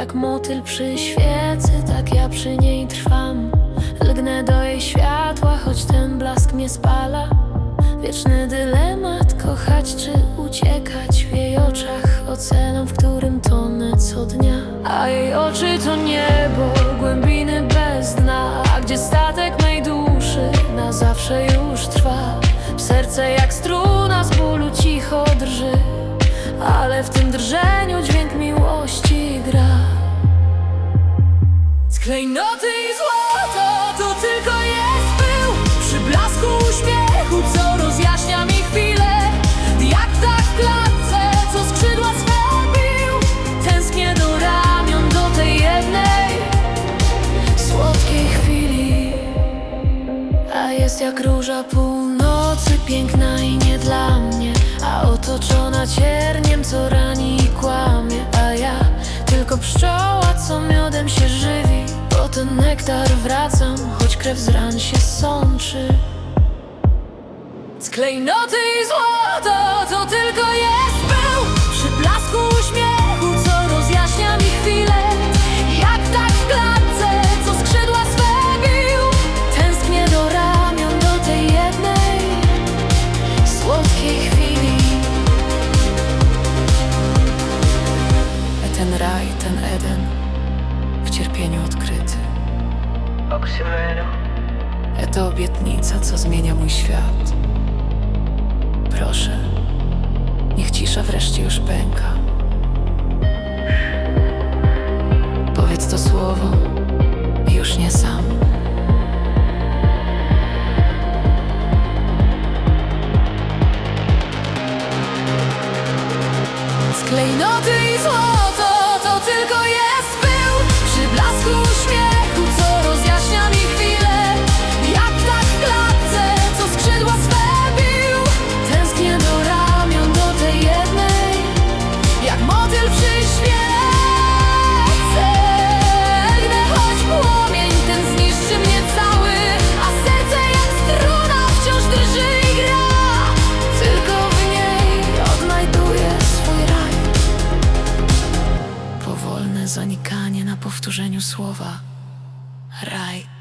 Jak motyl przy świecy, tak ja przy niej trwam. Lgnę do jej światła, choć ten blask mnie spala. Wieczny dylemat, kochać czy uciekać? W jej oczach oceanem, w którym tonę co dnia. A jej oczy to niebo, głębiny bez dna. A gdzie statek mej duszy na zawsze już trwa? W serce jak struna Jest jak róża północy, piękna i nie dla mnie. A otoczona cierniem, co rani i kłamie. A ja tylko pszczoła, co miodem się żywi. Po ten nektar wracam, choć krew z ran się sączy. Z klejnoty i złoto ten Eden W cierpieniu odkryty To obietnica, co zmienia mój świat. Proszę, niech cisza wreszcie już pęka. Powiedz to słowo już nie sam. Z wolne zanikanie na powtórzeniu słowa raj.